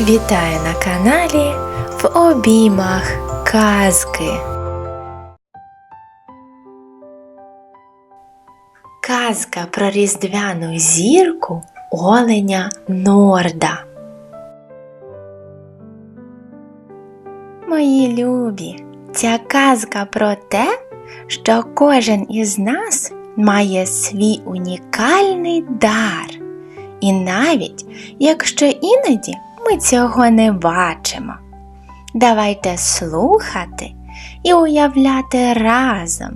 Вітаю на каналі в обіймах казки. Казка про різдвяну зірку оленя Норда. Мої любі, ця казка про те, що кожен із нас має свій унікальний дар. І навіть якщо іноді ми цього не бачимо. Давайте слухати і уявляти разом,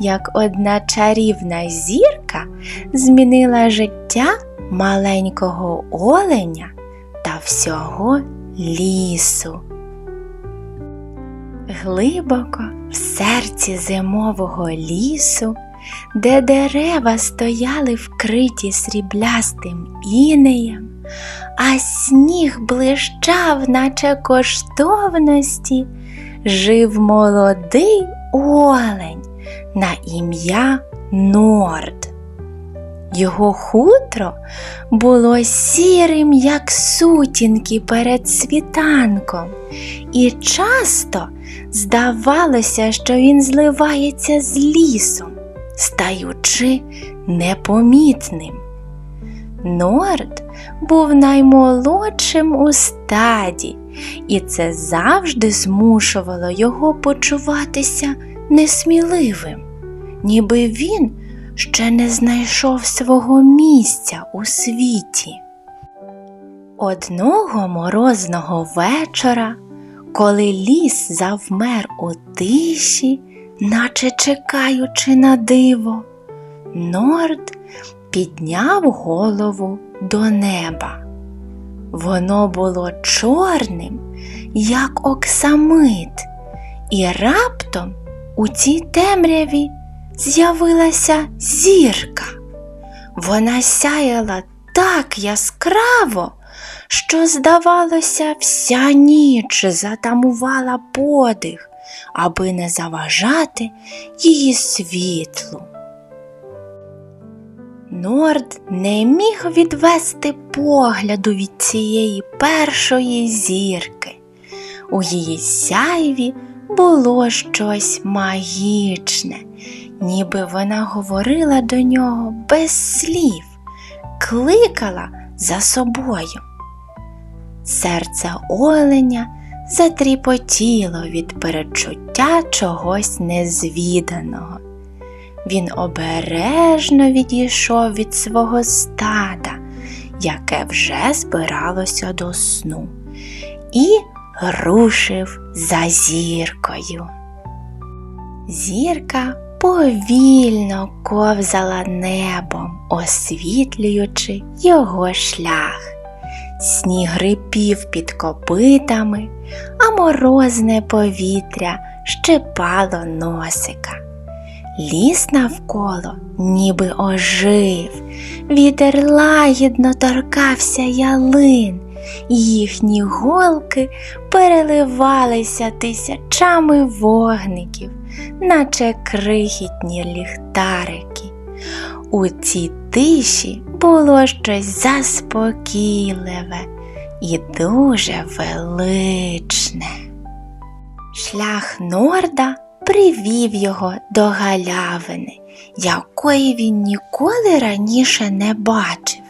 як одна чарівна зірка змінила життя маленького оленя та всього лісу. Глибоко в серці зимового лісу де дерева стояли вкриті сріблястим інеєм, а сніг блищав, наче коштовності, жив молодий олень на ім'я Норд. Його хутро було сірим, як сутінки перед світанком, і часто здавалося, що він зливається з лісом стаючи непомітним. Норд був наймолодшим у стаді, і це завжди змушувало його почуватися несміливим, ніби він ще не знайшов свого місця у світі. Одного морозного вечора, коли ліс завмер у тиші, наче чекаючи на диво, Норд підняв голову до неба. Воно було чорним, як оксамит, і раптом у цій темряві з'явилася зірка. Вона сяяла так яскраво, що, здавалося, вся ніч затамувала подих, аби не заважати її світлу. Норд не міг відвести погляду від цієї першої зірки. У її сяйві було щось магічне, ніби вона говорила до нього без слів, кликала за собою. Серце оленя затріпотіло від перечуття чогось незвіданого. Він обережно відійшов від свого стада, яке вже збиралося до сну, і рушив за зіркою. Зірка повільно ковзала небом, освітлюючи його шлях. Сніг рипів під копитами, а морозне повітря щепало носика. Ліс навколо ніби ожив, вітер лагідно торкався ялин, їхні голки переливалися тисячами вогників, наче крихітні ліхтарики. У цій тиші було щось заспокійливе і дуже величне. Шлях Норда привів його до галявини, якої він ніколи раніше не бачив.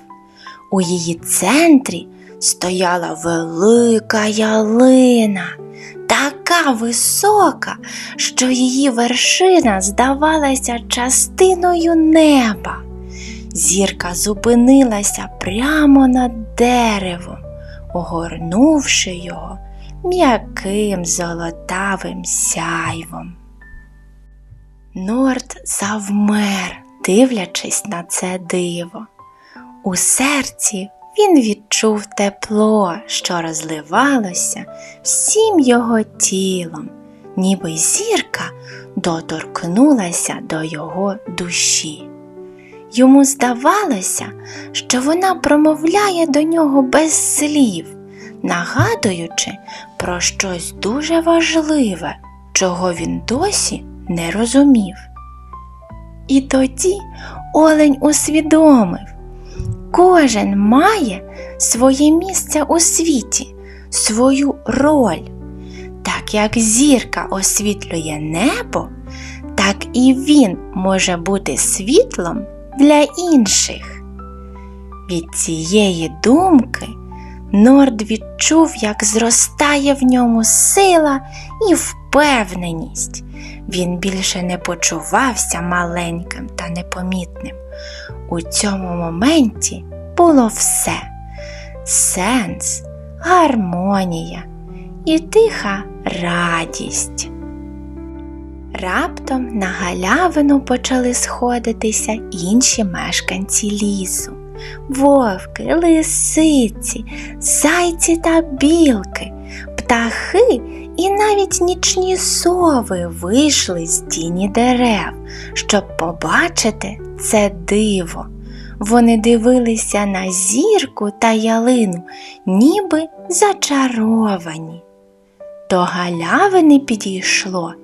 У її центрі стояла велика ялина, така висока, що її вершина здавалася частиною неба. Зірка зупинилася прямо над деревом, огорнувши його м'яким золотавим сяйвом. Норд завмер, дивлячись на це диво. У серці він відчув тепло, що розливалося всім його тілом, ніби зірка доторкнулася до його душі. Йому здавалося, що вона промовляє до нього без слів, нагадуючи про щось дуже важливе, чого він досі не розумів. І тоді олень усвідомив, кожен має своє місце у світі, свою роль. Так як зірка освітлює небо, так і він може бути світлом для інших. Від цієї думки Норд відчув, як зростає в ньому сила і впевненість. Він більше не почувався маленьким та непомітним. У цьому моменті було все сенс, гармонія і тиха радість. Раптом на галявину почали сходитися інші мешканці лісу. Вовки, лисиці, зайці та білки, птахи і навіть нічні сови вийшли з тіні дерев, щоб побачити це диво. Вони дивилися на зірку та ялину, ніби зачаровані. До галявини підійшло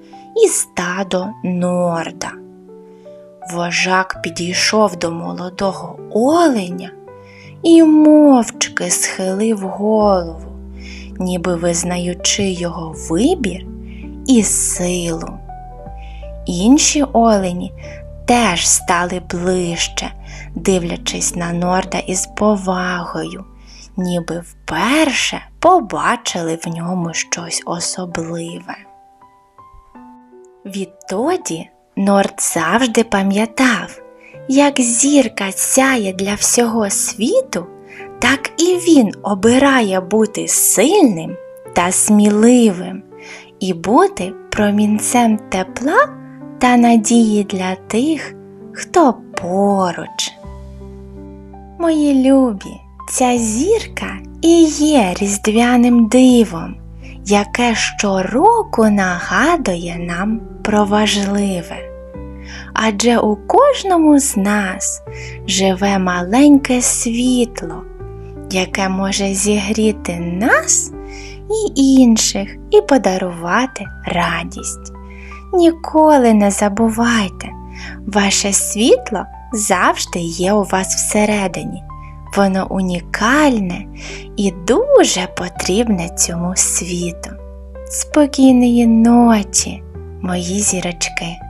і стадо норда. Вожак підійшов до молодого оленя і мовчки схилив голову, ніби визнаючи його вибір і силу. Інші олені теж стали ближче, дивлячись на норда із повагою, ніби вперше побачили в ньому щось особливе. Відтоді Норд завжди пам'ятав, як зірка сяє для всього світу, так і він обирає бути сильним та сміливим і бути промінцем тепла та надії для тих, хто поруч. Мої любі, ця зірка і є різдвяним дивом, яке щороку нагадує нам про важливе. Адже у кожному з нас живе маленьке світло, яке може зігріти нас і інших і подарувати радість. Ніколи не забувайте, ваше світло завжди є у вас всередині. Воно унікальне і дуже потрібне цьому світу. Спокійної ночі, мої зірочки.